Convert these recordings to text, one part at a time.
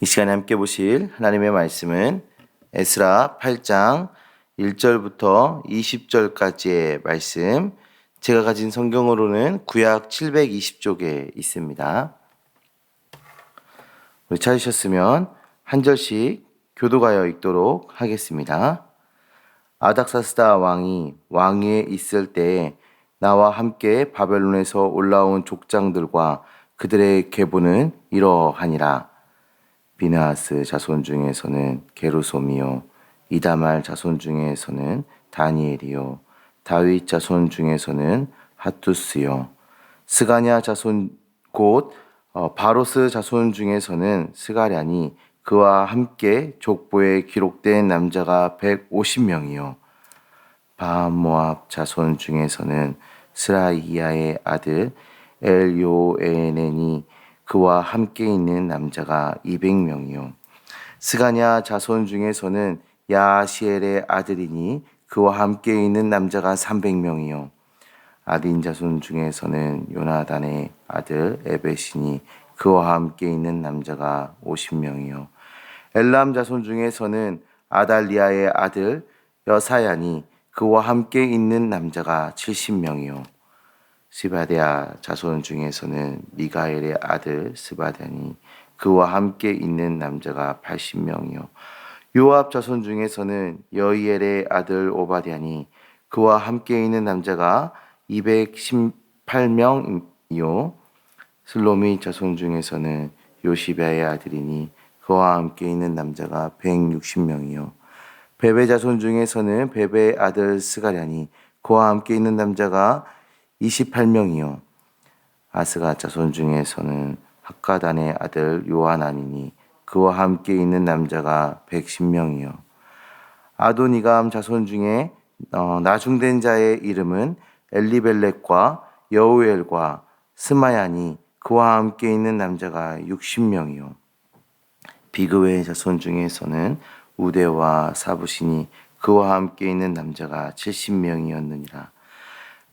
이 시간에 함께 보실 하나님의 말씀은 에스라 8장 1절부터 20절까지의 말씀. 제가 가진 성경으로는 구약 720쪽에 있습니다. 우리 찾으셨으면 한 절씩 교도가여 읽도록 하겠습니다. 아닥사스다 왕이 왕위에 있을 때에 나와 함께 바벨론에서 올라온 족장들과 그들의 계보는 이러하니라. 비나하스 자손 중에서는 게루솜이요 이다말 자손 중에서는 다니엘이요 다윗 자손 중에서는 하투스요. 스가냐 자손 곧 어, 바로스 자손 중에서는 스가랴니 그와 함께 족보에 기록된 남자가 150명이요. 바모압 자손 중에서는 스라이야의 아들 엘요에넨이 그와 함께 있는 남자가 200명이요. 스가냐 자손 중에서는 야시엘의 아들이니 그와 함께 있는 남자가 300명이요. 아딘 자손 중에서는 요나단의 아들 에베시니 그와 함께 있는 남자가 50명이요. 엘람 자손 중에서는 아달리아의 아들 여사야니 그와 함께 있는 남자가 70명이요. 스바데아 자손 중에서는 미가엘의 아들 스바다니 그와 함께 있는 남자가 80명이요. 요압 자손 중에서는 여이엘의 아들 오바디아니 그와 함께 있는 남자가 218명이요. 슬로미 자손 중에서는 요시베의 아들이니 그와 함께 있는 남자가 160명이요. 베베 자손 중에서는 베베의 아들 스가랴니 그와 함께 있는 남자가 28명이요. 아스가 자손 중에서는 학가단의 아들 요하나니니 그와 함께 있는 남자가 110명이요. 아도니감 자손 중에 어, 나중된 자의 이름은 엘리벨렉과 여우엘과 스마야니 그와 함께 있는 남자가 60명이요. 비그웨의 자손 중에서는 우대와 사부시니 그와 함께 있는 남자가 70명이었느니라.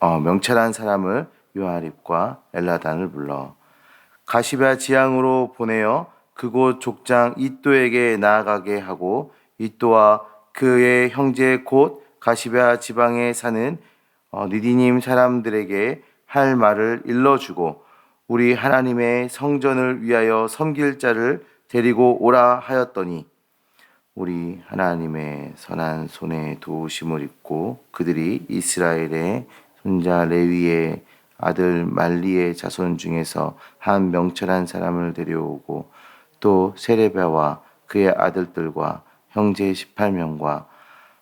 어, 명철한 사람을 요아립과 엘라단을 불러 가시베아 지향으로 보내어 그곳 족장 이또에게 나아가게 하고 이또와 그의 형제 곧 가시베아 지방에 사는 어, 니디님 사람들에게 할 말을 일러주고 우리 하나님의 성전을 위하여 섬길 자를 데리고 오라 하였더니 우리 하나님의 선한 손에 도우심을 입고 그들이 이스라엘의 손자 레위의 아들 말리의 자손 중에서 한 명철한 사람을 데려오고 또 세레베와 그의 아들들과 형제 18명과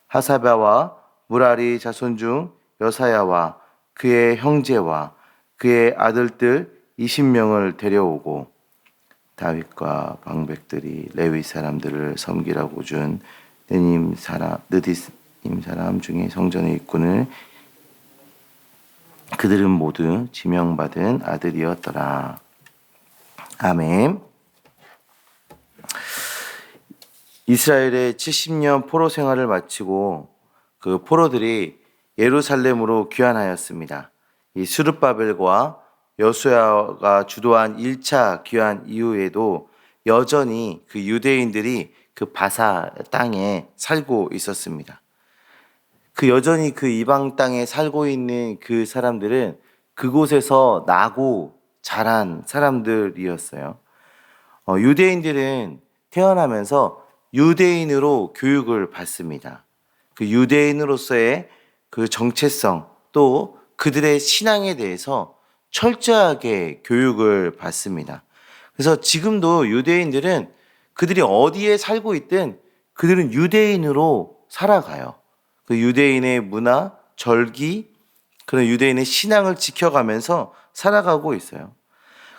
하사베와 무라리 자손 중 여사야와 그의 형제와 그의 아들들 20명을 데려오고 다윗과 방백들이 레위 사람들을 섬기라고 준 느님 사람 느디님 사람 중에 성전의 입군을 그들은 모두 지명받은 아들이었더라. 아멘. 이스라엘의 70년 포로 생활을 마치고 그 포로들이 예루살렘으로 귀환하였습니다. 이 수르바벨과 여수야가 주도한 1차 귀환 이후에도 여전히 그 유대인들이 그 바사 땅에 살고 있었습니다. 그 여전히 그 이방 땅에 살고 있는 그 사람들은 그곳에서 나고 자란 사람들이었어요. 어, 유대인들은 태어나면서 유대인으로 교육을 받습니다. 그 유대인으로서의 그 정체성 또 그들의 신앙에 대해서 철저하게 교육을 받습니다. 그래서 지금도 유대인들은 그들이 어디에 살고 있든 그들은 유대인으로 살아가요. 그 유대인의 문화, 절기, 그런 유대인의 신앙을 지켜가면서 살아가고 있어요.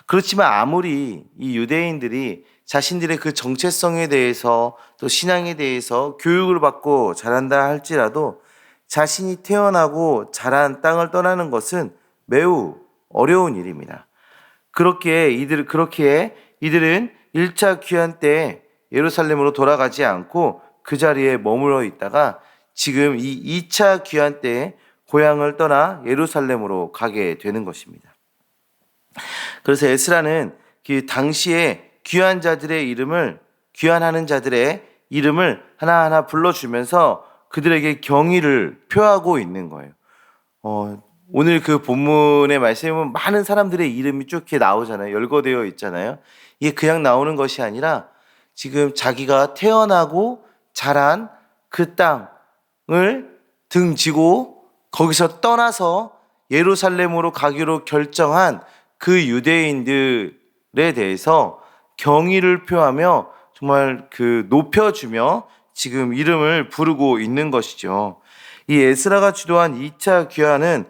그렇지만 아무리 이 유대인들이 자신들의 그 정체성에 대해서 또 신앙에 대해서 교육을 받고 자란다 할지라도 자신이 태어나고 자란 땅을 떠나는 것은 매우 어려운 일입니다. 그렇게 이들 그렇게 이들은 1차 귀환 때 예루살렘으로 돌아가지 않고 그 자리에 머물러 있다가 지금 이 2차 귀환 때 고향을 떠나 예루살렘으로 가게 되는 것입니다. 그래서 에스라는 그 당시에 귀한 자들의 이름을 귀환하는 자들의 이름을 하나하나 불러주면서 그들에게 경의를 표하고 있는 거예요. 어, 오늘 그 본문의 보면 많은 사람들의 이름이 쭉 이렇게 나오잖아요. 열거되어 있잖아요. 이게 그냥 나오는 것이 아니라 지금 자기가 태어나고 자란 그 땅 을 등지고 거기서 떠나서 예루살렘으로 가기로 결정한 그 유대인들에 대해서 경의를 표하며 정말 그 높여주며 지금 이름을 부르고 있는 것이죠. 이 에스라가 주도한 2차 귀환은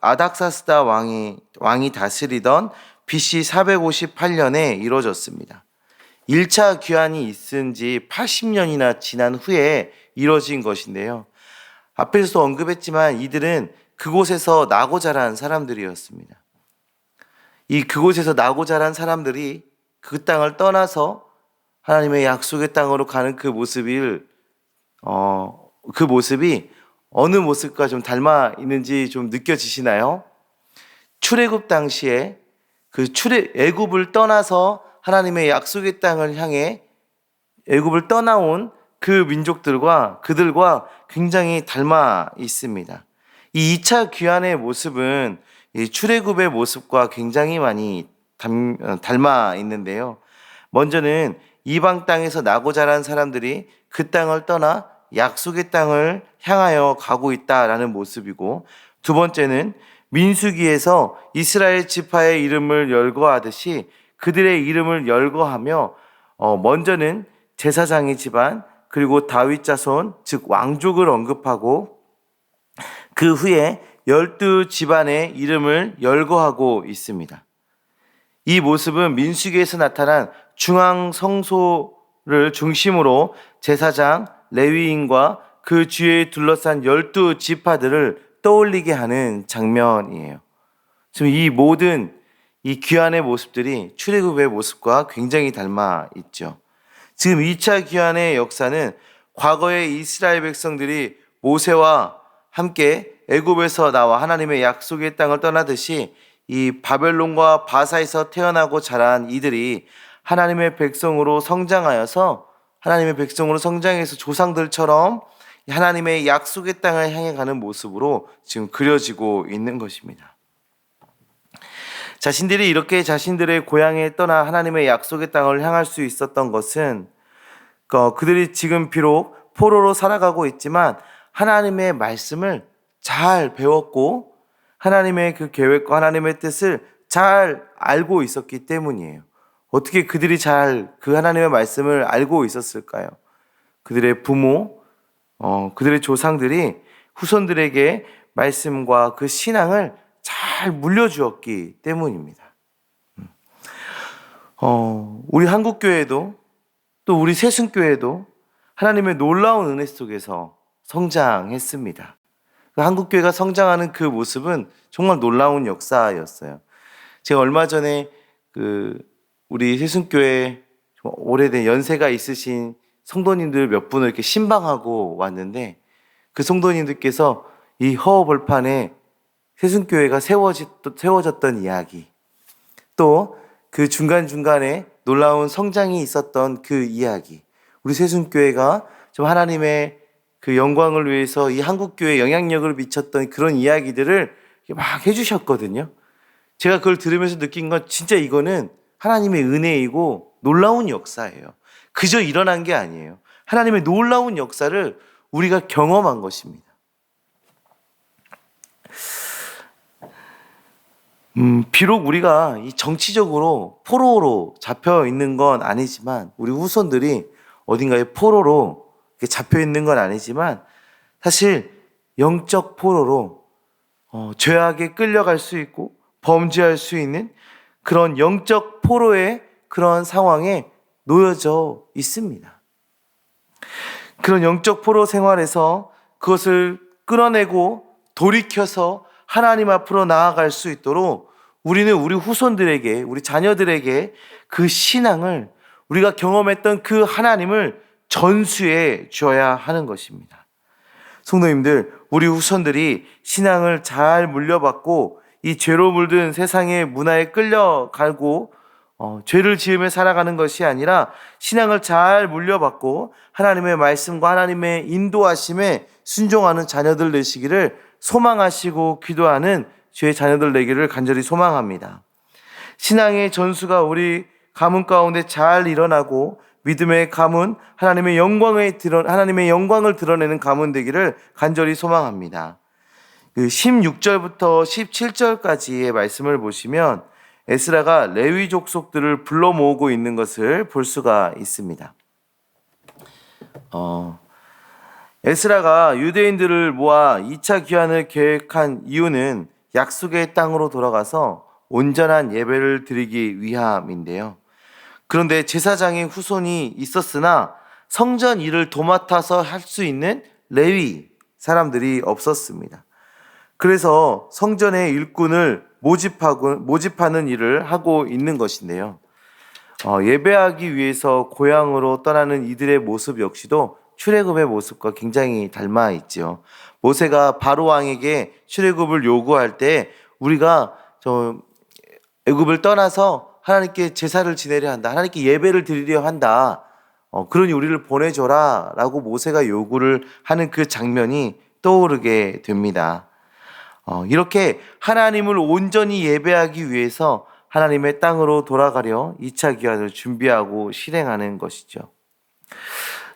아닥사스다 왕이, 왕이 다스리던 BC 458년에 이루어졌습니다. 1차 귀환이 있은 지 80년이나 지난 후에 이뤄진 것인데요. 앞에서도 언급했지만 이들은 그곳에서 나고 자란 사람들이었습니다. 이 그곳에서 나고 자란 사람들이 그 땅을 떠나서 하나님의 약속의 땅으로 가는 그 모습을 어, 그 모습이 어느 모습과 좀 닮아 있는지 좀 느껴지시나요? 출애굽 당시에 그 출애 애굽을 떠나서 하나님의 약속의 땅을 향해 애굽을 떠나온 그 민족들과 그들과 굉장히 닮아 있습니다. 이 2차 귀환의 모습은 이 출애굽의 모습과 굉장히 많이 닮, 닮아 있는데요. 먼저는 이방 땅에서 나고 자란 사람들이 그 땅을 떠나 약속의 땅을 향하여 가고 있다라는 모습이고 두 번째는 민수기에서 이스라엘 지파의 이름을 열거하듯이 그들의 이름을 열거하며 어, 먼저는 제사장의 집안 그리고 다윗 자손 즉 왕족을 언급하고 그 후에 열두 집안의 이름을 열거하고 있습니다. 이 모습은 민수기에서 나타난 중앙 성소를 중심으로 제사장, 레위인과 그 주위에 둘러싼 열두 지파들을 떠올리게 하는 장면이에요. 지금 이 모든 이 귀환의 모습들이 출애굽의 모습과 굉장히 닮아 있죠. 지금 2차 귀환의 역사는 과거의 이스라엘 백성들이 모세와 함께 애굽에서 나와 하나님의 약속의 땅을 떠나듯이 이 바벨론과 바사에서 태어나고 자란 이들이 하나님의 백성으로 성장하여서 하나님의 백성으로 성장해서 조상들처럼 하나님의 약속의 땅을 향해 가는 모습으로 지금 그려지고 있는 것입니다. 자신들이 이렇게 자신들의 고향에 떠나 하나님의 약속의 땅을 향할 수 있었던 것은 어, 그들이 지금 비록 포로로 살아가고 있지만 하나님의 말씀을 잘 배웠고 하나님의 그 계획과 하나님의 뜻을 잘 알고 있었기 때문이에요. 어떻게 그들이 잘 그 하나님의 말씀을 알고 있었을까요? 그들의 부모, 어, 그들의 조상들이 후손들에게 말씀과 그 신앙을 잘 물려주었기 때문입니다. 음. 어, 우리 한국교회도 또 우리 세순교회도 하나님의 놀라운 은혜 속에서 성장했습니다. 그 한국교회가 성장하는 그 모습은 정말 놀라운 역사였어요. 제가 얼마 전에 그 우리 세순교회 오래된 연세가 있으신 성도님들 몇 분을 이렇게 신방하고 왔는데 그 성도님들께서 이 허허벌판에 세순교회가 세워졌던 이야기 또 그 중간중간에 놀라운 성장이 있었던 그 이야기 우리 세순교회가 좀 하나님의 그 영광을 위해서 이 한국교회에 영향력을 미쳤던 그런 이야기들을 막 해주셨거든요. 제가 그걸 들으면서 느낀 건 진짜 이거는 하나님의 은혜이고 놀라운 역사예요. 그저 일어난 게 아니에요. 하나님의 놀라운 역사를 우리가 경험한 것입니다. 음, 비록 우리가 이 정치적으로 포로로 잡혀 있는 건 아니지만 우리 후손들이 어딘가에 포로로 잡혀 있는 건 아니지만 사실 영적 포로로 어, 죄악에 끌려갈 수 있고 범죄할 수 있는 그런 영적 포로의 그런 상황에 놓여져 있습니다. 그런 영적 포로 생활에서 그것을 끌어내고 돌이켜서 하나님 앞으로 나아갈 수 있도록 우리는 우리 후손들에게, 우리 자녀들에게 그 신앙을 우리가 경험했던 그 하나님을 전수해 줘야 하는 것입니다. 성도님들, 우리 후손들이 신앙을 잘 물려받고 이 죄로 물든 세상의 문화에 끌려가고 어, 죄를 지으며 살아가는 것이 아니라 신앙을 잘 물려받고 하나님의 말씀과 하나님의 인도하심에 순종하는 자녀들 되시기를 소망하시고 기도하는 주의 자녀들 되기를 간절히 소망합니다. 신앙의 전수가 우리 가문 가운데 잘 일어나고 믿음의 가문, 하나님의 영광을 드러 하나님의 영광을 드러내는 가문 되기를 간절히 소망합니다. 그 16절부터 17절까지의 말씀을 보시면 에스라가 레위 족속들을 불러 모으고 있는 것을 볼 수가 있습니다. 어, 에스라가 유대인들을 모아 2차 귀환을 계획한 이유는 약속의 땅으로 돌아가서 온전한 예배를 드리기 위함인데요. 그런데 제사장의 후손이 있었으나 성전 일을 도맡아서 할 수 있는 레위 사람들이 없었습니다. 그래서 성전의 일꾼을 모집하고 모집하는 일을 하고 있는 것인데요. 어, 예배하기 위해서 고향으로 떠나는 이들의 모습 역시도 출애굽의 모습과 굉장히 닮아 있죠. 모세가 바로 왕에게 출애굽을 요구할 때 우리가 저 애굽을 떠나서 하나님께 제사를 지내려 한다. 하나님께 예배를 드리려 한다. 어, 그러니 우리를 보내줘라. 라고 모세가 요구를 하는 그 장면이 떠오르게 됩니다. 어, 이렇게 하나님을 온전히 예배하기 위해서 하나님의 땅으로 돌아가려 2차 기한을 준비하고 실행하는 것이죠.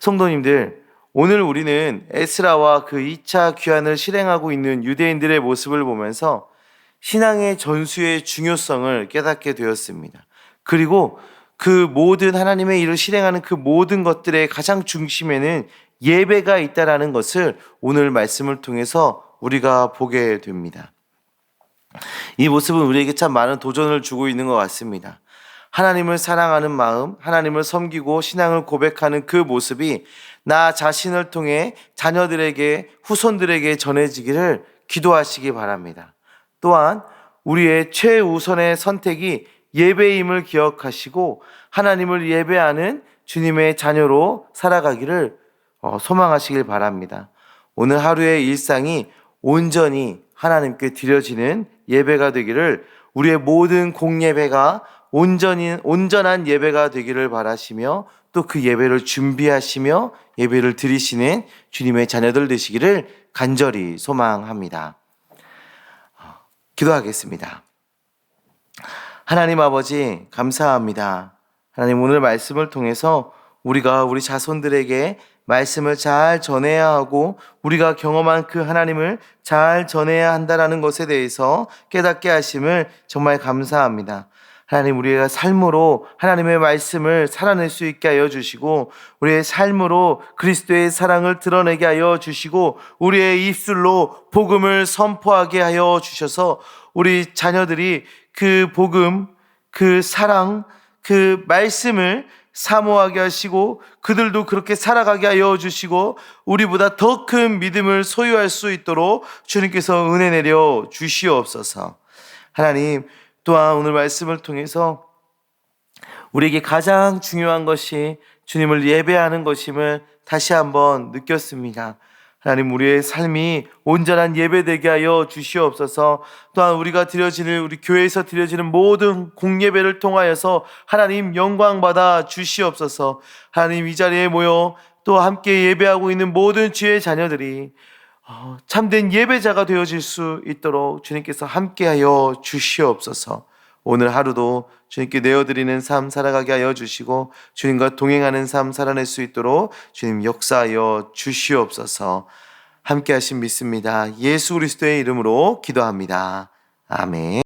성도님들, 오늘 우리는 에스라와 그 2차 귀환을 실행하고 있는 유대인들의 모습을 보면서 신앙의 전수의 중요성을 깨닫게 되었습니다. 그리고 그 모든 하나님의 일을 실행하는 그 모든 것들의 가장 중심에는 예배가 있다라는 것을 오늘 말씀을 통해서 우리가 보게 됩니다. 이 모습은 우리에게 참 많은 도전을 주고 있는 것 같습니다. 하나님을 사랑하는 마음, 하나님을 섬기고 신앙을 고백하는 그 모습이 나 자신을 통해 자녀들에게, 후손들에게 전해지기를 기도하시기 바랍니다. 또한 우리의 최우선의 선택이 예배임을 기억하시고 하나님을 예배하는 주님의 자녀로 살아가기를 어, 소망하시길 바랍니다. 오늘 하루의 일상이 온전히 하나님께 드려지는 예배가 되기를 우리의 모든 공예배가 온전히 온전한 예배가 되기를 바라시며 또 그 예배를 준비하시며 예배를 드리시는 주님의 자녀들 되시기를 간절히 소망합니다. 기도하겠습니다. 하나님 아버지 감사합니다. 하나님 오늘 말씀을 통해서 우리가 우리 자손들에게 말씀을 잘 전해야 하고 우리가 경험한 그 하나님을 잘 전해야 한다라는 것에 대해서 깨닫게 하심을 정말 감사합니다. 하나님 우리가 삶으로 하나님의 말씀을 살아낼 수 있게 하여 주시고 우리의 삶으로 그리스도의 사랑을 드러내게 하여 주시고 우리의 입술로 복음을 선포하게 하여 주셔서 우리 자녀들이 그 복음, 그 사랑, 그 말씀을 사모하게 하시고 그들도 그렇게 살아가게 하여 주시고 우리보다 더 큰 믿음을 소유할 수 있도록 주님께서 은혜 내려 주시옵소서. 하나님 또한 오늘 말씀을 통해서 우리에게 가장 중요한 것이 주님을 예배하는 것임을 다시 한번 느꼈습니다. 하나님 우리의 삶이 온전한 예배되게 하여 주시옵소서. 또한 우리가 드려지는 우리 교회에서 드려지는 모든 공예배를 통하여서 하나님 영광 받아 주시옵소서. 하나님 이 자리에 모여 또 함께 예배하고 있는 모든 주의 자녀들이 어, 참된 예배자가 되어질 수 있도록 주님께서 함께하여 주시옵소서. 오늘 하루도 주님께 내어드리는 삶 살아가게 하여 주시고 주님과 동행하는 삶 살아낼 수 있도록 주님 역사하여 주시옵소서. 함께하신 믿습니다. 예수 그리스도의 이름으로 기도합니다. 아멘.